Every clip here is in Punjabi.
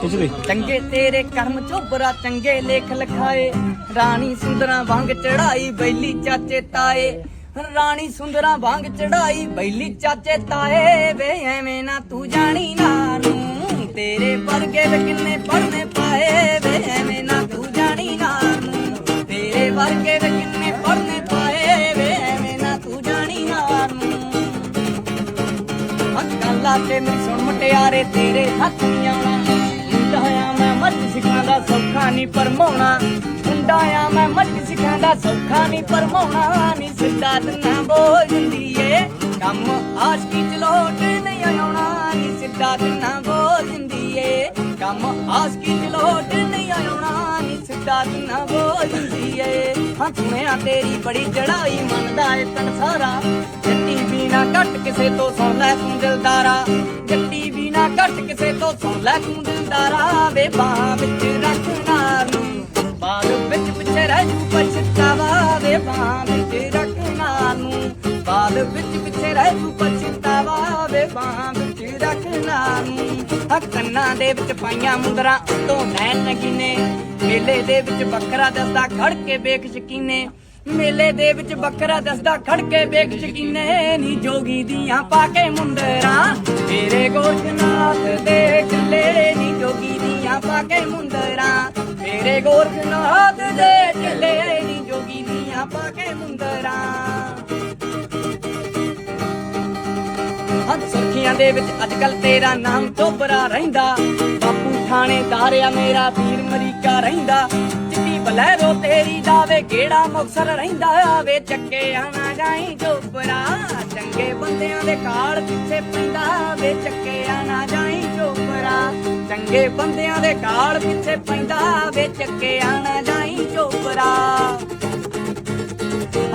ਖਿੱਚ ਚੰਗੇ ਤੇਰੇ ਕਰਮ ਚੋਬਰਾ ਚੰਗੇ ਲੇਖ ਲਿਖਾਏ। ਰਾਣੀ ਸੁੰਦਰਾਂ ਵਾਂਗ ਚੜਾਈ ਬੈਲੀ ਚਾਚੇ ਤਾਏ। ਰਾਣੀ ਸੁੰਦਰਾਂ ਵਾਂਗ ਚੜਾਈ ਬੈਲੀ ਚਾਚੇ ਤਾਏ। ਵੇ ਐਵੇਂ ਨਾ ਤੂੰ ਜਾਣੀ ਨਾ ਨੂੰ ਤੇਰੇ ਵਰਗੇ ਵੇ ਕਿੰਨੇ ਪੜਨੇ ਪਾਏ। ਵੇ ਐਵੇਂ ਨਾ ਤੂੰ ਜਾਣੀ ਨਾ ਨੂੰ ਤੇਰੇ ਵਰਗੇ ਵੇ ਕਿੰਨੇ ਪੜਨੇ ਪਾਏ। ਵੇ ਐਵੇਂ ਨਾ ਤੂੰ ਜਾਣੀ ਨਾ ਨੂੰ ਅੱਖਾਂ ਲਾ ਕੇ ਮੇਰੀ ਸੁਣ ਮਟਿਆਰੇ, ਤੇਰੇ ਹੱਥ ਨਹੀਂ ਆਉਣਾ ਮੁੰਡਾ ਆ, ਮੈਂ ਮੱਝ ਸਿਖਾਉਂਦਾ ਸੌਖਾ ਨਹੀਂ ਪਰਮਾਉਣਾ। ਮੁੰਡਾ ਆ, ਮੈਂ ਮੱਝ ਸਿਖਾਉਂਦਾ ਸੌਖਾ ਨਹੀਂ ਪਰਮਾਉਣਾ। ਨਹੀਂ ਸਿੱਧਾ ਦਿਨਾ ਬੋਲ ਜਾਂਦੀ ਏ ਕੰਮ ਆਸ਼ਕੀ ਚ ਲੋਟ ਨਹੀਂ ਆਉਣਾ। ਨਹੀਂ ਸਿੱਧਾ ਦਿਨਾ ਬੋਲ ਜਾਂਦੀ ਏ ਕੰਮ ਆਸ਼ਕੀ ਚ ਲੋਟ ਨਹੀਂ ਆਉਣਾ। ਨਹੀਂ ਸਿੱਧਾ ਦਿਨਾ ਬੋਲ ਜਾਂਦੀ ਏ ਹਾਂ ਸੁਣਿਆ ਤੇਰੀ ਬੜੀ ਚੜਾਈ ਮੰਨਦਾ ਏ ਤਨ ਸਾਰਾ। ਜੱਟੀ ਵੀ ਨਾ ਘੱਟ ਕਿਸੇ ਤੋਂ ਸੁਣ ਲੈ ਤੂੰ ਦਿਲਦਾਰਾ। ਘੱਟ ਕਿਸੇ ਤੋਂ ਸੁਣ ਲੈ ਤੂੰ ਵੇ ਬਾਹਾਂ ਵਿੱਚ ਰੱਖਣਾ ਨੂੰ। ਬਾਦ ਵਿੱਚ ਪਿੱਛੇ ਰਹਿ ਜੂ ਪਛਤਾਵਾ ਵੇ ਬਾਹਾਂ ਵਿੱਚ ਰੱਖਣਾ ਨੂੰ। ਬਾਦ ਵਿੱਚ ਪਿੱਛੇ ਰਹਿ ਜੂ ਪਛਤਾਵਾ ਵੇ ਬਾਹਾਂ ਵਿੱਚ ਰੱਖਣਾ ਨੂੰ। ਆ ਕੰਨਾਂ ਦੇ ਵਿੱਚ ਪਾਈਆਂ ਮੁੰਦਰਾਂ ਉਤੋਂ ਨੈਣ ਨਗੀਨੇ। ਮੇਲੇ ਦੇ ਵਿੱਚ ਬੱਕਰਾ ਦੱਸਦਾ ਖੜ ਕੇ ਵੇਖ ਸ਼ਕੀਨੇ ਮੇਲੇ ਦੇ ਵਿੱਚ ਬੱਕਰਾ ਦੱਸਦਾ, ਖੜ ਕੇ ਵੇਖ ਸ਼ਕੀਨੇ ਨੀ ਜੋਗੀ ਦੀਆਂ ਪਾ ਕੇ ਮੁੰਦਰਾਂ। ਤੇਰੇ ਗੋਰਖਨਾਥ ਦੇ ਚੱਲੇ ਨੀ ਜੋਗੀ ਦੀਆਂ ਪਾ ਕੇ ਮੁੰਦਰਾਂ। ਤੇਰੇ ਗੋਰਖਨਾਥ ਦੇ ਚੱਲੇ ਨੀ ਜੋਗੀ ਦੀਆਂ ਪਾ ਕੇ ਮੁੰਦਰਾਂ। ਸੁਰਖੀਆਂ ਦੇ ਵਿੱਚ ਅੱਜ ਕੱਲ ਤੇਰਾ ਨਾਮ ਚੋਬਰਾ ਰਹਿੰਦਾ। ਬਾਪੂ ਥਾਣੇਦਾਰ ਆ, ਮੇਰਾ ਵੀਰ ਮਰੀਕਾ ਰਹਿੰਦਾ। ਬਲੈਰੋ ਤੇਰੀ ਦਾਵੇ ਕਿਹੜਾ ਮੁਕਸਰ ਰਹਿੰਦਾ ਵੇ ਚੱਕੇ ਆਣਾ ਜਾਈ ਚੋਬਰਾ ਚੰਗੇ ਬੰਦਿਆਂ ਦੇ ਕਾਲ ਪਿੱਛੇ ਪੈਂਦਾ ਵੇ ਚੱਕੇ ਆਣਾ ਜਾਈ ਚੋਬਰਾ ਚੰਗੇ ਬੰਦਿਆਂ ਦੇ ਕਾਲ ਪਿੱਛੇ ਪੈਂਦਾ ਵੇ ਚੱਕੇ ਆਣਾ ਜਾਈ ਚੋਬਰਾ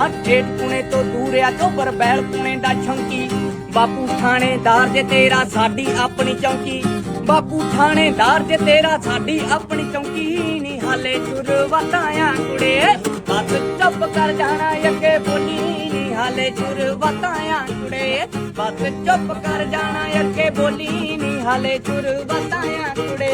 ਹੱਠੇਟ ਪੁਣੇ ਤੋਂ ਦੂਰ ਆ ਚੋਬਰ ਬੈਲ ਪੁਣੇ ਦਾ ਛੰਕੀ। ਬਾਪੂ ਥਾਣੇਦਾਰ ਜੇ ਤੇਰਾ, ਸਾਡੀ ਆਪਣੀ ਚੌਂਕੀ। ਬਾਪੂ ਥਾਣੇਦਾਰ ਜੇ ਤੇਰਾ ਸਾਡੀ ਆਪਣੀ ਚੌਂਕੀ ਨਹੀਂ ਹਾਲੇ ਚੁਰਵਾਤਾਂ ਕੁੜੇ। ਬਸ ਚੁੱਪ ਕਰ ਜਾਣਾ, ਅੱਗੇ ਬੋਲੀ ਨਹੀਂ ਹਾਲੇ ਚੁਰਵਾਤਾਂ ਕੁੜੇ। ਬਸ ਚੁੱਪ ਕਰ ਜਾਣਾ, ਅੱਗੇ ਬੋਲੀ ਨਹੀਂ ਹਾਲੇ ਚੁਰਵਾਤਾਂ ਕੁੜੇ।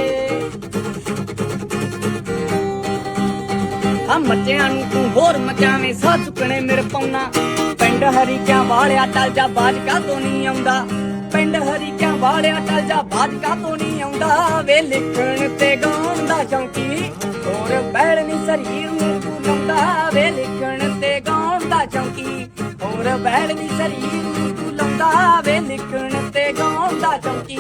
ਆ ਮੱਚਿਆਂ ਨੂੰ ਤੂੰ ਹੋਰ ਮਚਾਵੇਂ ਸਾਹ ਚੁੱਕਣੇ ਮੇਰੇ ਪਾਉਣਾ। ਪਿੰਡ ਹਰੀ ਕਿਆ ਵਾਲਿਆ ਟਲ ਜਾ ਬਾਜ ਕਾ ਤੋਂ ਨਹੀਂ ਆਉਂਦਾ। ਪਿੰਡ ਹਰੀਕਿਆਂ ਵਾਲਿਆ ਟਲ ਜਾ, ਬਾਜ ਤੋਂ ਨਹੀਂ ਆਉਂਦਾ। ਵੇ ਲਿਖਣ ਤੇ ਗਾਉਣ ਦਾ ਚੌਂਕੀ ਹੋਰ ਬੈਲ ਨਹੀਂ ਸਰੀਰ ਨੂੰ ਤੂੰ ਵੇ ਲਿਖਣ ਤੇ ਗਾਉਣ ਦਾ ਚੌਂਕੀ ਹੋਰ ਬੈਲ ਨਹੀਂ ਸਰੀਰ ਨੂੰ ਤੂੰ ਵੇ ਲਿਖਣ ਤੇ ਗਾਉਣ ਦਾ ਚੌਂਕੀ